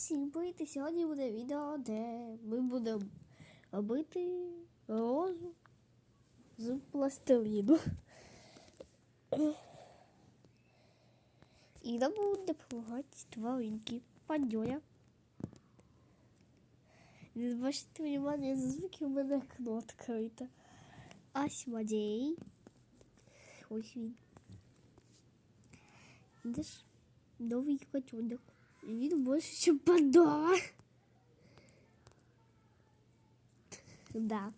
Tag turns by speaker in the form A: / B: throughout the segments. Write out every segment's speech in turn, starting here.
A: Всім привіт! Сьогодні буде відео, де ми будемо робити розу з пластиліну. І нам будуть допомагати тваринки. Пандьоя. Не зважайте внимание за звуки, у мене окно відкрите. Асмодей. Ось він. Де новий котенок. Він більше, ніж Пандора. Да.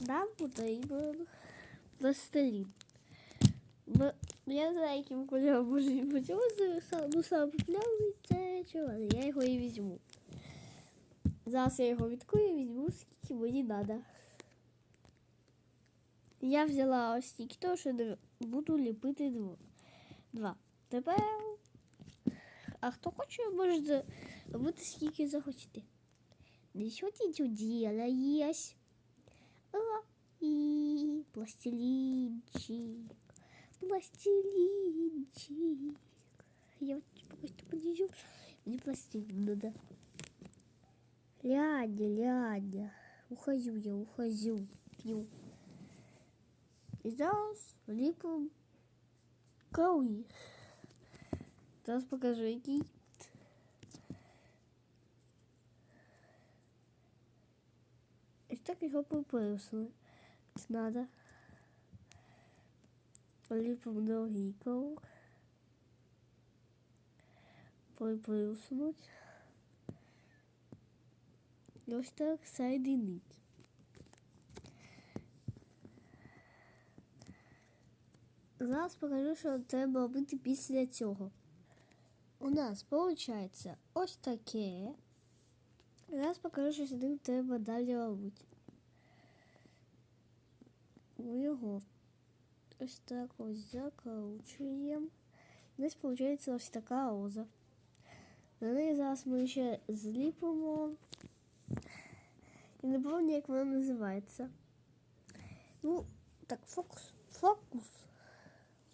A: Нам потрібен пластилін. Бо я знаю, яким кольором може бути. Ну, саме популярний це червоний. Я його і візьму. Зараз я його відкрию і візьму, скільки мені треба. Я взяла ось стільки того, що буду ліпити два. Тепер а хто хоче, може робити скільки захочете. Ну що ти тут делаешь? А, і пластилинчик, пластилинчик. Я вот просто подержу. Мне пластилин надо. Ляня, ляня. Ухожу я, ухожу. Пью. І зараз ліпимо кауї. Зараз покажу, який. Ось так його приписали. Надо. Ліпимо другий круг. Приписнуть. І ось так соединить. Зараз покажу, що треба робити після цього. У нас виходить ось таке. Зараз покажу, що сюди треба далі робити. Ми його ось так ось закручуємо. У нас виходить ось така роза. На неї зараз ми ще зліпимо. І не пам'ятаю, як вона називається. Ну, так, фокус. Фокус.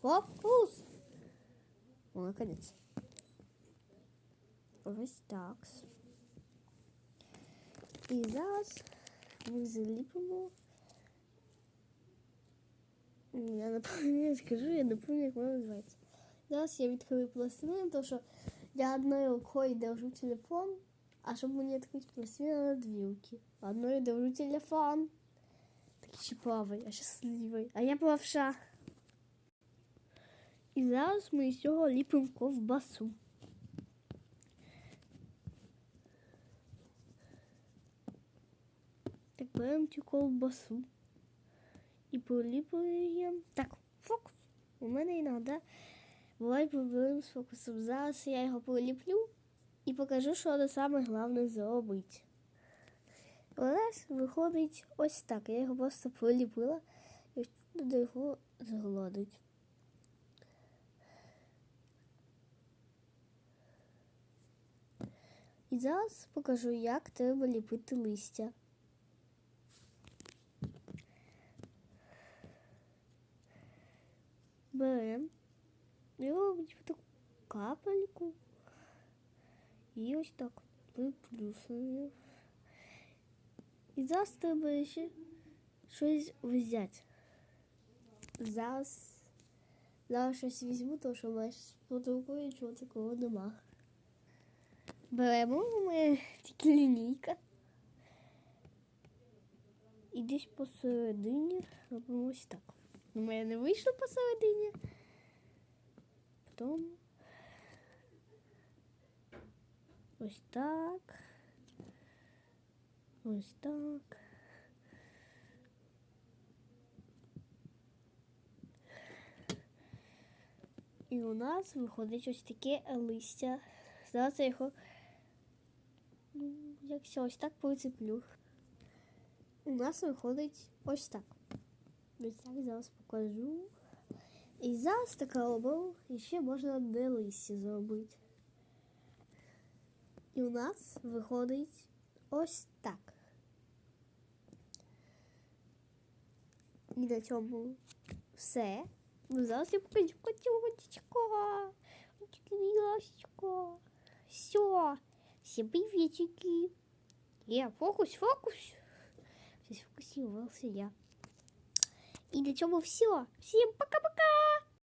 A: Фокус. О, наконец. Ось так. І зараз ми заліпимо. Я не пам'ятаю, скажу, я не пам'ятаю, як вона називається. Зараз я відкрию пластину, тому що я одною рукою держу телефон, а щоб мені відкрити пластину, на дві руки. Одною держу телефон. Такий чіпавий, а щасливий. А я правша. І зараз ми з цього ліпимо ковбасу. Так беремо цю ковбасу і поліпуємо. Так, фокус. У мене іноді буває проблеми з фокусом. Зараз я його поліплю і покажу, що саме головне зробити. У нас виходить ось так. Я його просто поліпила і буду його згладити. І зараз покажу, як треба ліпити листя. Беремо і робимо таку капельку. І ось так приплюсуємо. І зараз треба ще щось взяти. Зараз, зараз щось візьму, тому що майже під рукою нічого такого нема. Беремо ми тільки лінійка. І десь посередині робимо ось так. У мене не вийшло посередині. Потім ось так. Ось так. І у нас виходить ось таке листя. Зараз я його як все ось так прицеплю. У нас виходить ось так. Так зараз покажу. І зараз така робив, ще можна одне листя зробити. І у нас виходить ось так. І на цьому все. Ну, зараз я покажу котючка. Котячко. Все. Всем приветики. Е, фокус, фокус. Все сфокусировался я. И на цьому все. Всем пока-пока.